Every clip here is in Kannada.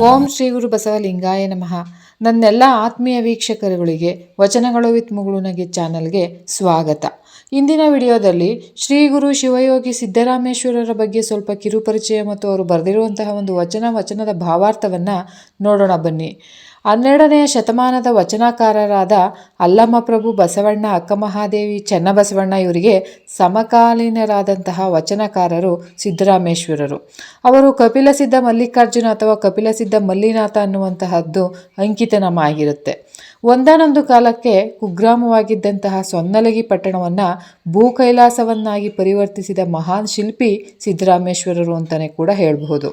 ಓಂ ಶ್ರೀ ಗುರು ಬಸವಲಿಂಗಾಯ ನಮಃ. ನನ್ನೆಲ್ಲ ಆತ್ಮೀಯ ವೀಕ್ಷಕರುಗಳಿಗೆ, ವಚನಗಳು ವಿತ್ ಮುಗುಳುನಗೆ ಚಾನಲ್ಗೆ ಸ್ವಾಗತ. ಇಂದಿನ ವಿಡಿಯೋದಲ್ಲಿ ಶ್ರೀ ಗುರು ಶಿವಯೋಗಿ ಸಿದ್ದರಾಮೇಶ್ವರರ ಬಗ್ಗೆ ಸ್ವಲ್ಪ ಕಿರುಪರಿಚಯ ಮತ್ತು ಅವರು ಬರೆದಿರುವಂತಹ ಒಂದು ವಚನ, ವಚನದ ಭಾವಾರ್ಥವನ್ನು ನೋಡೋಣ ಬನ್ನಿ. ಹನ್ನೆರಡನೆಯ ಶತಮಾನದ ವಚನಕಾರರಾದ ಅಲ್ಲಮಪ್ರಭು ಬಸವಣ್ಣ ಅಕ್ಕಮಹಾದೇವಿ ಚನ್ನಬಸವಣ್ಣ ಇವರಿಗೆ ಸಮಕಾಲೀನರಾದಂತಹ ವಚನಕಾರರು ಸಿದ್ದರಾಮೇಶ್ವರರು. ಅವರು ಕಪಿಲಸಿದ್ಧ ಮಲ್ಲಿಕಾರ್ಜುನ ಅಥವಾ ಕಪಿಲಸಿದ್ಧ ಮಲ್ಲಿನಾಥ ಅನ್ನುವಂತಹದ್ದು ಅಂಕಿತನಾಮ ಆಗಿರುತ್ತೆ ಒಂದಾನೊಂದು ಕಾಲಕ್ಕೆ ಕುಗ್ರಾಮವಾಗಿದ್ದಂತಹ ಸೊನ್ನಲಗಿ ಪಟ್ಟಣವನ್ನು ಭೂಕೈಲಾಸವನ್ನಾಗಿ ಪರಿವರ್ತಿಸಿದ ಮಹಾನ್ ಶಿಲ್ಪಿ ಸಿದ್ದರಾಮೇಶ್ವರರು ಅಂತಲೇ ಕೂಡ ಹೇಳಬಹುದು.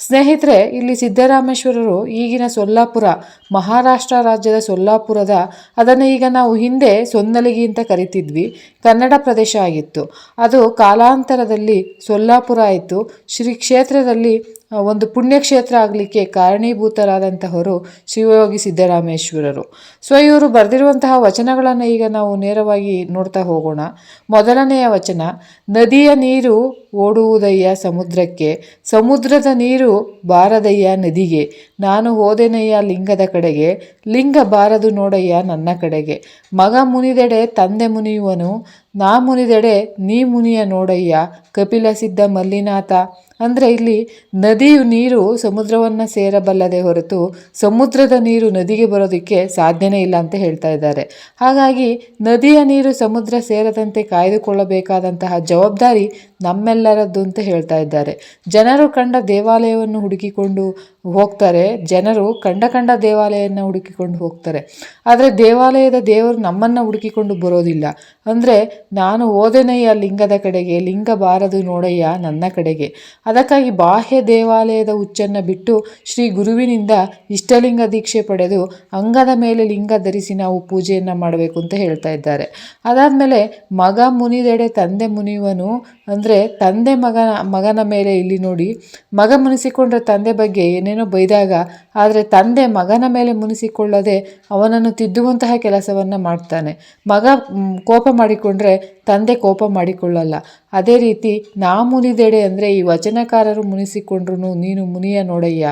ಸ್ನೇಹಿತರೆ, ಇಲ್ಲಿ ಸಿದ್ದರಾಮೇಶ್ವರರು ಈಗಿನ ಸೊಲ್ಲಾಪುರ, ಮಹಾರಾಷ್ಟ್ರ ರಾಜ್ಯದ ಸೊಲ್ಲಾಪುರದ, ಅದನ್ನು ಈಗ ನಾವು ಹಿಂದೆ ಸೊನ್ನಲಗಿ ಅಂತ ಕರಿತಿದ್ವಿ, ಕನ್ನಡ ಪ್ರದೇಶ ಆಗಿತ್ತು. ಅದು ಕಾಲಾಂತರದಲ್ಲಿ ಸೊಲ್ಲಾಪುರ ಆಯಿತು ಶ್ರೀ ಕ್ಷೇತ್ರದಲ್ಲಿ ಒಂದು ಪುಣ್ಯಕ್ಷೇತ್ರ ಆಗಲಿಕ್ಕೆ ಕಾರಣೀಭೂತರಾದಂತಹವರು ಶಿವಯೋಗಿ ಸಿದ್ದರಾಮೇಶ್ವರರು. ಸೊ ಇವರು ಬರೆದಿರುವಂತಹ ವಚನಗಳನ್ನು ಈಗ ನಾವು ನೇರವಾಗಿ ನೋಡ್ತಾ ಹೋಗೋಣ. ಮೊದಲನೆಯ ವಚನ, ನದಿಯ ನೀರು ಓಡುವುದಯ್ಯ ಸಮುದ್ರಕ್ಕೆ, ಸಮುದ್ರದ ನೀರು ಬಾರದಯ್ಯ ನದಿಗೆ ನಾನು ಹೋದೆನಯ್ಯ ಲಿಂಗದ ಕಡೆಗೆ, ಲಿಂಗ ಬಾರದು ನೋಡಯ್ಯ ನನ್ನ ಕಡೆಗೆ. ಮಗ ಮುನಿದೆಡೆ ತಂದೆ ಮುನಿಯುವನು, ನಾ ಮುನಿದೆಡೆ ನೀ ಮುನಿಯ ನೋಡಯ್ಯ, ಕಪಿಲ ಸಿದ್ಧ ಮಲ್ಲಿನಾಥ. ಅಂದರೆ ಇಲ್ಲಿ ನದಿಯು ನೀರು ಸಮುದ್ರವನ್ನು ಸೇರಬಲ್ಲದೆ ಹೊರತು ಸಮುದ್ರದ ನೀರು ನದಿಗೆ ಬರೋದಕ್ಕೆ ಸಾಧ್ಯನೇ ಇಲ್ಲ ಅಂತ ಹೇಳ್ತಾ ಇದ್ದಾರೆ. ಹಾಗಾಗಿ ನದಿಯ ನೀರು ಸಮುದ್ರ ಸೇರದಂತೆ ಕಾಯ್ದುಕೊಳ್ಳಬೇಕಾದಂತಹ ಜವಾಬ್ದಾರಿ ನಮ್ಮೆಲ್ಲರದ್ದು ಅಂತ ಹೇಳ್ತಾ ಇದ್ದಾರೆ. ಜನರು ಕಂಡ ದೇವಾಲಯವನ್ನು ಹುಡುಕಿಕೊಂಡು ಹೋಗ್ತಾರೆ. ಜನರು ಕಂಡ ಕಂಡ ದೇವಾಲಯವನ್ನು ಹುಡುಕಿಕೊಂಡು ಹೋಗ್ತಾರೆ. ಆದರೆ ದೇವಾಲಯದ ದೇವರು ನಮ್ಮನ್ನು ಹುಡುಕಿಕೊಂಡು ಬರೋದಿಲ್ಲ. ಅಂದರೆ ನಾನು ಓದೆನಯ್ಯ ಲಿಂಗದ ಕಡೆಗೆ, ಲಿಂಗ ಬಾರದು ನೋಡಯ್ಯ ನನ್ನ ಕಡೆಗೆ. ಅದಕ್ಕಾಗಿ ಬಾಹ್ಯ ದೇವಾಲಯದ ಹುಚ್ಚನ್ನು ಬಿಟ್ಟು ಶ್ರೀ ಗುರುವಿನಿಂದ ಇಷ್ಟಲಿಂಗ ದೀಕ್ಷೆ ಪಡೆದು ಅಂಗದ ಮೇಲೆ ಲಿಂಗ ಧರಿಸಿ ನಾವು ಪೂಜೆಯನ್ನು ಮಾಡಬೇಕು ಅಂತ ಹೇಳ್ತಾ ಇದ್ದಾರೆ. ಅದಾದಮೇಲೆ ಮಗ ಮುನಿದೆಡೆ ತಂದೆ ಮುನಿಯುವನು ಅಂದರೆ ತಂದೆ ಮಗನ ಮಗನ ಮೇಲೆ ಇಲ್ಲಿ ನೋಡಿ, ಮಗ ಮುನಿಸಿಕೊಂಡ್ರೆ ತಂದೆ ಬಗ್ಗೆ ಏನೇನೋ ಬೈದಾಗ, ಆದರೆ ತಂದೆ ಮಗನ ಮೇಲೆ ಮುನಿಸಿಕೊಳ್ಳದೆ ಅವನನ್ನು ತಿದ್ದುವಂತಹ ಕೆಲಸವನ್ನು ಮಾಡ್ತಾನೆ. ಮಗ ಕೋಪ ಮಾಡಿಕೊಂಡ್ರೆ ತಂದೆ ಕೋಪ ಮಾಡಿಕೊಳ್ಳಲ್ಲ. ಅದೇ ರೀತಿ ನಾ ಮುನಿದೆಡೆ ಅಂದರೆ ಈ ವಚನಕಾರರು ಮುನಿಸಿಕೊಂಡ್ರು ನೀನು ಮುನಿಯ ನೋಡಯ್ಯ.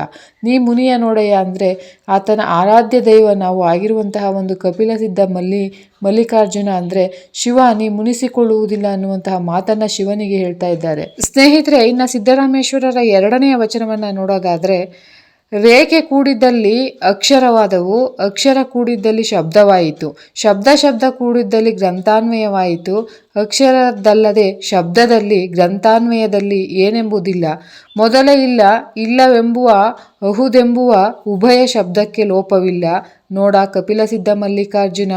ನೀ ಮುನಿಯ ನೋಡಯ್ಯ ಅಂದರೆ ಆತನ ಆರಾಧ್ಯ ದೈವ ನಾವು ಆಗಿರುವಂತಹ ಒಂದು ಕಪಿಲ ಸಿದ್ಧ ಮಲ್ಲಿ ಮಲ್ಲಿಕಾರ್ಜುನ ಅಂದರೆ ಶಿವ ನೀ ಮುನಿಸಿಕೊಳ್ಳುವುದಿಲ್ಲ ಅನ್ನುವಂತಹ ಮಾತನ್ನು ಶಿವನಿಗೆ ಹೇಳ್ತಾ ಇದ್ದಾರೆ. ಸ್ನೇಹಿತರೆ, ಇನ್ನು ಸಿದ್ದರಾಮೇಶ್ವರರ ಎರಡನೆಯ ವಚನವನ್ನು ನೋಡೋದಾದರೆ ರೇಖೆ ಕೂಡಿದ್ದಲ್ಲಿ ಅಕ್ಷರವಾದವು, ಅಕ್ಷರ ಕೂಡಿದ್ದಲ್ಲಿ ಶಬ್ದವಾಯಿತು. ಶಬ್ದ ಶಬ್ದ ಕೂಡಿದ್ದಲ್ಲಿ ಗ್ರಂಥಾನ್ವಯವಾಯಿತು. ಅಕ್ಷರದಲ್ಲದೆ ಶಬ್ದದಲ್ಲಿ, ಗ್ರಂಥಾನ್ವಯದಲ್ಲಿ ಏನೆಂಬುದಿಲ್ಲ. ಮೊದಲೇ ಇಲ್ಲ, ಇಲ್ಲವೆಂಬುವ, ಅಹುದೆಂಬುವ ಉಭಯ ಶಬ್ದಕ್ಕೆ ಲೋಪವಿಲ್ಲ. ನೋಡ ಕಪಿಲಸಿದ್ಧ ಮಲ್ಲಿಕಾರ್ಜುನ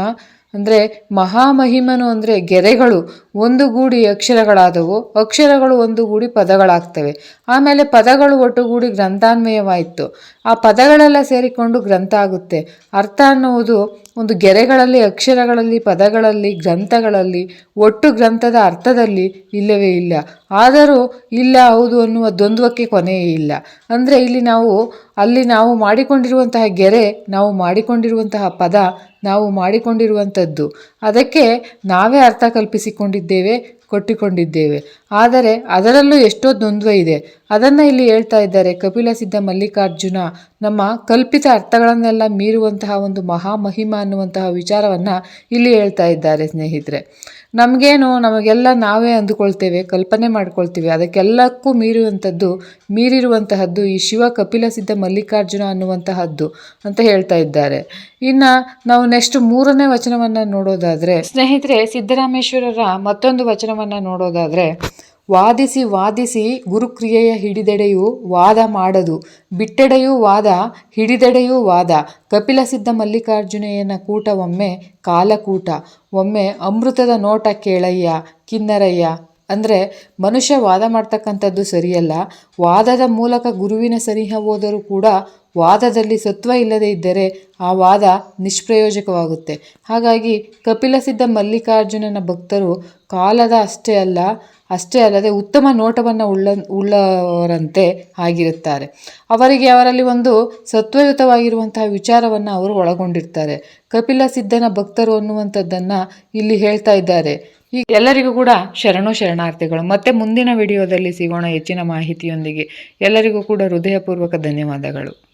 ಅಂದರೆ ಮಹಾಮಹಿಮನು ಅಂದರೆ ಗೆರೆಗಳು, ಒಂದು ಗೂಡಿ ಅಕ್ಷರಗಳಾದವು. ಅಕ್ಷರಗಳು ಒಂದು ಗೂಡಿ ಪದಗಳಾಗ್ತವೆ. ಆಮೇಲೆ ಪದಗಳು ಒಟ್ಟುಗೂಡಿ ಗ್ರಂಥಾನ್ವಯವಾಯಿತು. ಆ ಪದಗಳೆಲ್ಲ ಸೇರಿಕೊಂಡು ಗ್ರಂಥ ಆಗುತ್ತೆ. ಅರ್ಥ ಅನ್ನುವುದು ಒಂದು ಗೆರೆಗಳಲ್ಲಿ, ಅಕ್ಷರಗಳಲ್ಲಿ, ಪದಗಳಲ್ಲಿ, ಗ್ರಂಥಗಳಲ್ಲಿ, ಒಟ್ಟು ಗ್ರಂಥದ ಅರ್ಥದಲ್ಲಿ ಇಲ್ಲವೇ ಇಲ್ಲ. ಆದರೂ ಇಲ್ಲ ಹೌದು ಅನ್ನುವ ದ್ವಂದ್ವಕ್ಕೆ ಕೊನೆಯೇ ಇಲ್ಲ. ಅಂದರೆ ಇಲ್ಲಿ ನಾವು, ಅಲ್ಲಿ ನಾವು ಮಾಡಿಕೊಂಡಿರುವಂತಹ ಗೆರೆ, ನಾವು ಮಾಡಿಕೊಂಡಿರುವಂತಹ ಪದ ನಾವು ಮಾಡಿಕೊಂಡಿರುವಂಥದ್ದು. ಅದಕ್ಕೆ ನಾವೇ ಅರ್ಥ ಕಲ್ಪಿಸಿಕೊಂಡಿದ್ದೇವೆ ಕೊಟ್ಟಿಕೊಂಡಿದ್ದೇವೆ. ಆದರೆ ಅದರಲ್ಲೂ ಎಷ್ಟೋ ದ್ವಂದ್ವ ಇದೆ. ಅದನ್ನು ಇಲ್ಲಿ ಹೇಳ್ತಾ ಇದ್ದಾರೆ ಕಪಿಲ ಸಿದ್ಧ ಮಲ್ಲಿಕಾರ್ಜುನ. ನಮ್ಮ ಕಲ್ಪಿತ ಅರ್ಥಗಳನ್ನೆಲ್ಲ ಮೀರುವಂತಹ ಒಂದು ಮಹಾಮಹಿಮ ಅನ್ನುವಂತಹ ವಿಚಾರವನ್ನು ಇಲ್ಲಿ ಹೇಳ್ತಾ ಇದ್ದಾರೆ ಸ್ನೇಹಿತರೆ. ನಮಗೇನು ನಮಗೆಲ್ಲ ನಾವೇ ಅಂದುಕೊಳ್ತೇವೆ, ಕಲ್ಪನೆ ಮಾಡ್ಕೊಳ್ತೀವಿ. ಅದಕ್ಕೆಲ್ಲಕ್ಕೂ ಮೀರುವಂಥದ್ದು, ಮೀರಿರುವಂತಹದ್ದು ಈ ಶಿವ ಕಪಿಲ ಸಿದ್ಧ ಮಲ್ಲಿಕಾರ್ಜುನ ಅನ್ನುವಂತಹದ್ದು ಅಂತ ಹೇಳ್ತಾ ಇದ್ದಾರೆ. ಇನ್ನು ನಾವು ನೆಕ್ಸ್ಟ್ ಮೂರನೇ ವಚನವನ್ನು ನೋಡೋದಾದರೆ, ಸ್ನೇಹಿತರೆ ಸಿದ್ದರಾಮೇಶ್ವರರ ಮತ್ತೊಂದು ವಚನವನ್ನು ನೋಡೋದಾದರೆ ವಾದಿಸಿ ವಾದಿಸಿ ಗುರುಕ್ರಿಯೆಯ ಹಿಡಿದೆಡೆಯು ವಾದ ಮಾಡದು. ಬಿಟ್ಟೆಡೆಯೂ ವಾದ, ಹಿಡಿದೆಡೆಯೂ ವಾದ. ಕಪಿಲ ಸಿದ್ಧ ಮಲ್ಲಿಕಾರ್ಜುನೆಯನ ಕೂಟ ಒಮ್ಮೆ ಕಾಲಕೂಟ. ಒಮ್ಮೆ ಅಮೃತದ ನೋಟ ಕೇಳಯ್ಯ, ಕಿನ್ನರಯ್ಯ. ಅಂದರೆ ಮನುಷ್ಯ ವಾದ ಮಾಡ್ತಕ್ಕಂಥದ್ದು ಸರಿಯಲ್ಲ. ವಾದದ ಮೂಲಕ ಗುರುವಿನ ಸನಿಹ ಹೋದರೂ ಕೂಡ ವಾದದಲ್ಲಿ ಸತ್ವ ಇಲ್ಲದೇ ಇದ್ದರೆ ಆ ವಾದ ನಿಷ್ಪ್ರಯೋಜಕವಾಗುತ್ತೆ. ಹಾಗಾಗಿ ಕಪಿಲಸಿದ್ಧ ಮಲ್ಲಿಕಾರ್ಜುನನ ಭಕ್ತರು ಕಾಲದ ಅಷ್ಟೇ ಅಲ್ಲ, ಅಷ್ಟೇ ಅಲ್ಲದೆ ಉತ್ತಮ ನೋಟವನ್ನು ಉಳ್ಳ, ಉಳ್ಳವರಂತೆ ಆಗಿರುತ್ತಾರೆ. ಅವರಿಗೆ ಅವರಲ್ಲಿ ಒಂದು ಸತ್ವಯುತವಾಗಿರುವಂತಹ ವಿಚಾರವನ್ನು ಅವರು ಒಳಗೊಂಡಿರ್ತಾರೆ. ಕಪಿಲ ಸಿದ್ಧನ ಭಕ್ತರು ಅನ್ನುವಂಥದ್ದನ್ನು ಇಲ್ಲಿ ಹೇಳ್ತಾ ಇದ್ದಾರೆ. ಈ ಎಲ್ಲರಿಗೂ ಕೂಡ ಶರಣು ಶರಣಾರ್ಥಿಗಳು. ಮತ್ತೆ ಮುಂದಿನ ವಿಡಿಯೋದಲ್ಲಿ ಸಿಗೋಣ ಹೆಚ್ಚಿನ ಮಾಹಿತಿಯೊಂದಿಗೆ. ಎಲ್ಲರಿಗೂ ಕೂಡ ಹೃದಯಪೂರ್ವಕ ಧನ್ಯವಾದಗಳು.